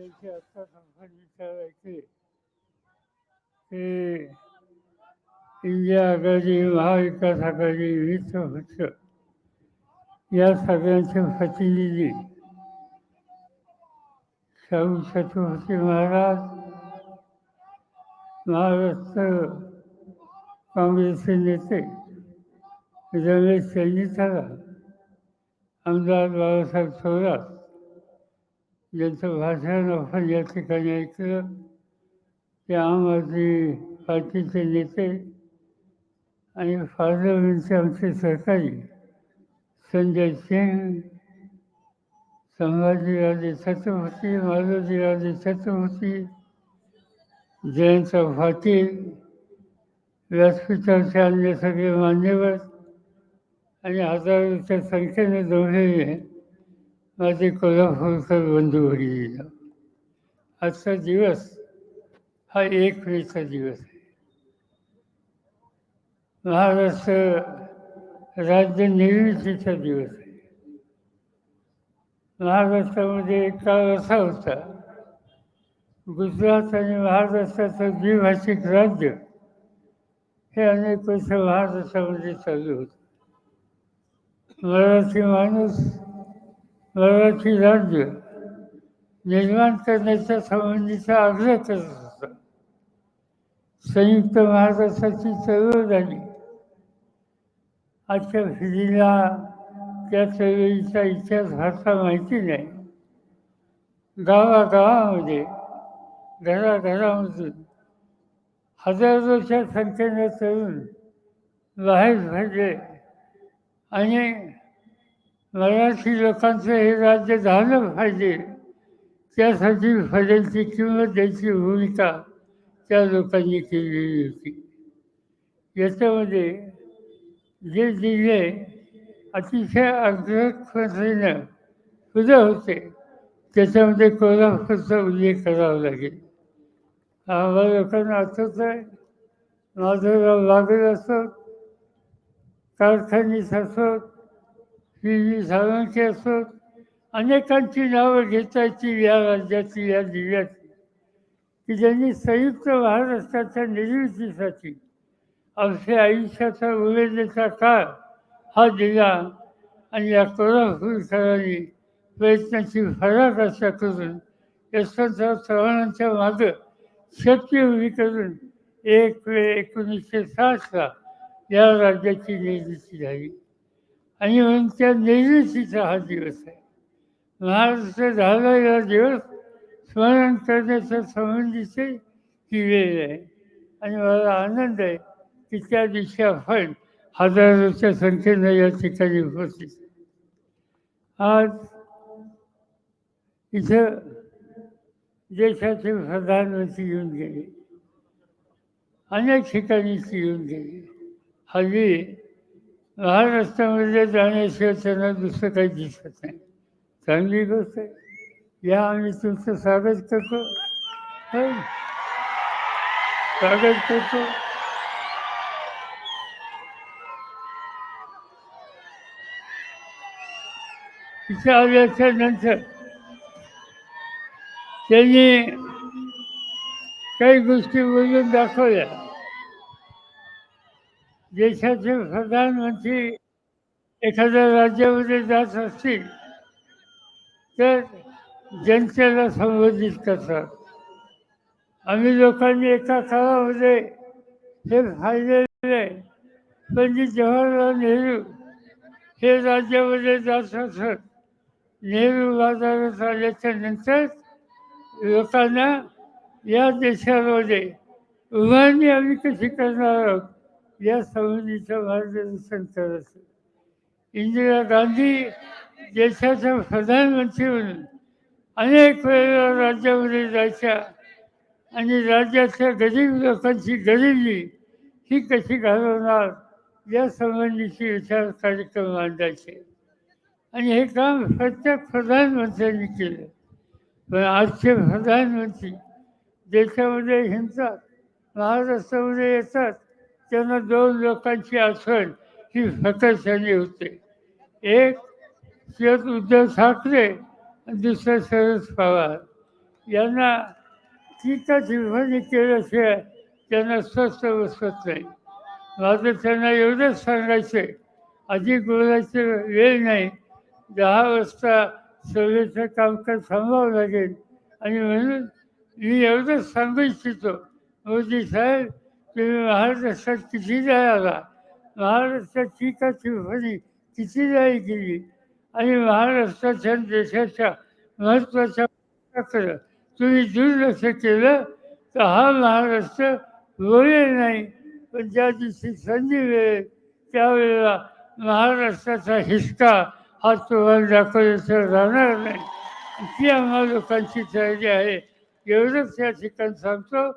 ज्याची आत्ता आपण विचारायचे. ते इंडिया आघाडी महाविकास आघाडी मित्र पक्ष या सगळ्यांचे प्रतिनिधी. शाहू छत्रपती महाराज महाराष्ट्र काँग्रेसचे नेते रमेश चंदितारा आमदार बाळासाहेब थोरात ज्यांचं भाषण आपण या ठिकाणी ऐकलं ते आम आदमी पार्टीचे नेते आणि पार्लमेंटचे आमचे सहकारी संजय सिंग संभाजीराजे छत्रपती माधवजीराजे छत्रपती जयंत पाटील व्यासपीठाचे अन्य सगळे मान्यवर आणि हजारोच्या संख्येने जमलेले माझे कोल्हापूरकर बंधू भगिनीला आजचा दिवस हा एक वेळचा दिवस आहे. महाराष्ट्र राज्य निर्मितीचा दिवस आहे. महाराष्ट्रामध्ये एक काळ असा होता गुजरात आणि महाराष्ट्राचं द्विभाषिक राज्य हे अनेक वर्ष महाराष्ट्रामध्ये चालू होतं. मराठी माणूस मराठी राज्य निर्माण करण्याच्या संबंधीचा अर्ज करत होता. संयुक्त महाराष्ट्राची चळवळ आजच्या फिरीला त्या चळवळीचा इतिहास फारसा माहिती नाही. गावागावामध्ये घराघरामधून हजारोच्या संख्येने तरुण बाहेर पडले आणि मराठी लोकांचं हे राज्य झालं पाहिजे. त्यासाठी फडेलची किंमत त्यांची भूमिका त्या लोकांनी केलेली होती. याच्यामध्ये जे जिल्हे अतिशय अग्रपद्धतीनं पुढे होते त्याच्यामध्ये कोल्हापूरचा उल्लेख करावा लागेल. आम्हाला लोकांना आठवत आहे माधवराव लागत असत कारखानीस असत ही व्ही साळुंखे असोत. अनेकांची नावं घेता येतील या राज्याची या जिल्ह्याची. की ज्यांनी संयुक्त महाराष्ट्राच्या निर्मितीसाठी आमच्या आयुष्याचा उमेदीचा काळ हा दिला आणि या कोल्हापूरकरांनी प्रयत्नाची फराकाशा करून यशवंतराव चव्हाणांच्या मागं शक्य उभी करून एक वेळ एकोणीसशे साठला या राज्याची निर्मिती झाली. आणि म्हणून त्या निर्मितीचा हा दिवस आहे. महाराष्ट्र झाला या दिवस स्मरण संबंधीचे दिलेले आहे. आणि मला आनंद आहे की त्या दिवशी आपण हजारोच्या संख्येनं या ठिकाणी उपस्थित आज इथं देशाचे प्रधानमंत्री येऊन गेले. अनेक ठिकाणी ती येऊन गेले. हल्ली महाराष्ट्रामध्ये जाण्याशिवाय त्यांना दुसरं काही दिसत नाही. चांगली गोष्ट आहे. या आम्ही तुमचं स्वागत करतो. स्वागत करतो. आल्याच्यानंतर त्यांनी काही गोष्टी बोलून दाखवल्या. देशाचे प्रधानमंत्री एखाद्या राज्यामध्ये जात असतील तर जनतेला संबोधित करतात. आम्ही लोकांनी एका काळामध्ये हे फायदे आहे. पंडित जवाहरलाल नेहरू हे राज्यामध्ये जात असत. नेहरू बाजारात आल्याच्यानंतर लोकांना या देशामध्ये उभारणी आम्ही कशी करणार आहोत? या संबंधीचं मार्गदर्शन करत इंदिरा गांधी देशाच्या प्रधानमंत्री म्हणून अनेक वेळेला राज्यामध्ये जायच्या आणि राज्याच्या गरीब लोकांची गरिबी ही कशी घालवणार या संबंधीचे विचार कार्यक्रम मांडायचे. आणि हे काम प्रत्येक प्रधानमंत्र्यांनी केलं. पण आजचे प्रधानमंत्री देशामध्ये हिंडतात महाराष्ट्रामध्ये येतात त्यांना दोन लोकांची आठवण ही फकरशाने होते. एक शरद उद्धव ठाकरे दुसरं शरद पवार. यांना तिथं निर्बंध केल्याशिवाय त्यांना स्वस्त बसत नाही. माझं त्यांना एवढंच सांगायचं अधिक बोलायचं वेळ नाही. दहा वाजता सभेचं कामकाज थांबावं लागेल. आणि म्हणून मी एवढंच सांगू इच्छितो. मोदी साहेब तुम्ही महाराष्ट्रात किती आला महाराष्ट्राची टीकाची भरी किती जाय गेली आणि महाराष्ट्राच्या देशाच्या महत्त्वाच्या तुम्ही दुर्लक्ष केलं तर हा महाराष्ट्र वळेल नाही। पण ज्या दिवशी संधी मिळेल त्यावेळेला महाराष्ट्राचा हिसका हा तुम्हाला दाखवल्याशिवाय राहणार नाही। ती आम्हा लोकांची तयारी आहे एवढंच या ठिकाणी सांगतो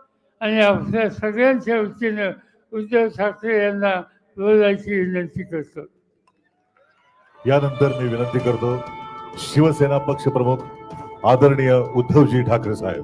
आणि आपल्या सगळ्यांच्या वतीनं उद्धव ठाकरे यांना बोलायची विनंती करतो. यानंतर मी विनंती करतो शिवसेना पक्षप्रमुख आदरणीय उद्धवजी ठाकरे साहेब.